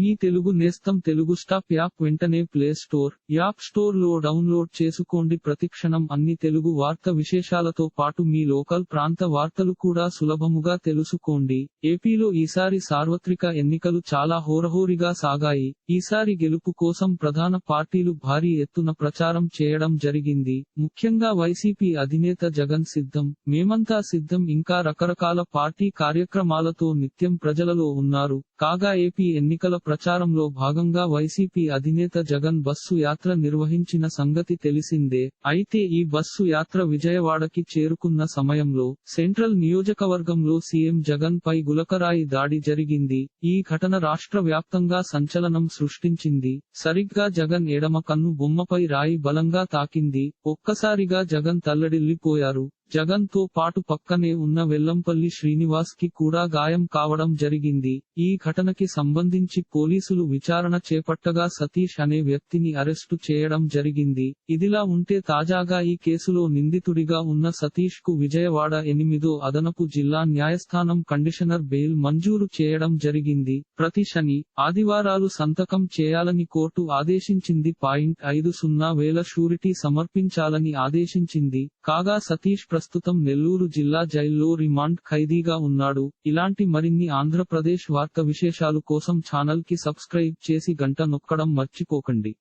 మీ తెలుగు నేస్తం Telugu stop app వెంటనే play store app స్టోర్లో డౌన్లోడ్ చేసుకోండి. ప్రతిక్షణం అన్ని తెలుగు వార్త విశేషాలతో పాటు మీ లోకల్ ప్రాంత వార్తలు కూడా సులభముగా తెలుసుకోండి. ఏపీలో ఈసారి సార్వత్రిక ఎన్నికలు చాలా హోరహోరిగా సాగాయి. ఈసారి గెలుపు కోసం ప్రధాన పార్టీలు భారీ ఎత్తున ప్రచారం చేయడం జరిగింది. ముఖ్యంగా వైసీపీ అధినేత జగన్ సిద్ధం మేమంతా సిద్ధం ఇంకా రకరకాల పార్టీ కార్యక్రమాలతో నిత్యం ప్రజలలో ఉన్నారు. కాగా ఏపీ ఎన్నికల ప్రచారంలో భాగంగా వైసీపీ అధినేత జగన్ బస్సు యాత్ర నిర్వహించిన సంగతి తెలిసిందే. అయితే ఈ బస్సు యాత్ర విజయవాడకి చేరుకున్న సమయంలో సెంట్రల్ నియోజకవర్గంలో సీఎం జగన్ పై గులకరాయి దాడి జరిగింది. ఈ ఘటన రాష్ట్ర వ్యాప్తంగా సంచలనం సృష్టించింది. సరిగ్గా జగన్ ఎడమ కన్ను బొమ్మపై రాయి బలంగా తాకింది. ఒక్కసారిగా జగన్ తల్లడిల్లిపోయారు. జగన్తో పాటు పక్కనే ఉన్న వెల్లంపల్లి శ్రీనివాస్కి కూడా గాయం కావడం జరిగింది. ఈ ఘటనకి సంబంధించి పోలీసులు విచారణ చేపట్టగా సతీష్ అనే వ్యక్తిని అరెస్టు చేయడం జరిగింది. ఇదిలా ఉంటే తాజాగా ఈ కేసులో నిందితుడిగా ఉన్న సతీష్కు విజయవాడ ఎనిమిదో అదనపు జిల్లా న్యాయస్థానం కండిషనర్ బెయిల్ మంజూరు చేయడం జరిగింది. ప్రతి శని ఆదివారాలు సంతకం చేయాలని కోర్టు ఆదేశించింది. పాయింట్ ఐదు సున్నా వేల షూరిటీ సమర్పించాలని ఆదేశించింది. కాగా సతీష్ ప్రస్తుతం నెల్లూరు జిల్లా జైల్లో రిమాండ్ ఖైదీగా ఉన్నాడు. ఇలాంటి మరిన్ని ఆంధ్రప్రదేశ్ వార్త విశేషాలు కోసం ఛానల్కి సబ్స్క్రైబ్ చేసి గంట నొక్కడం మర్చిపోకండి.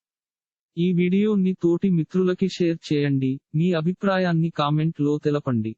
ఈ వీడియోని తోటి మిత్రులకి షేర్ చేయండి. మీ అభిప్రాయాన్ని కామెంట్లో తెలపండి.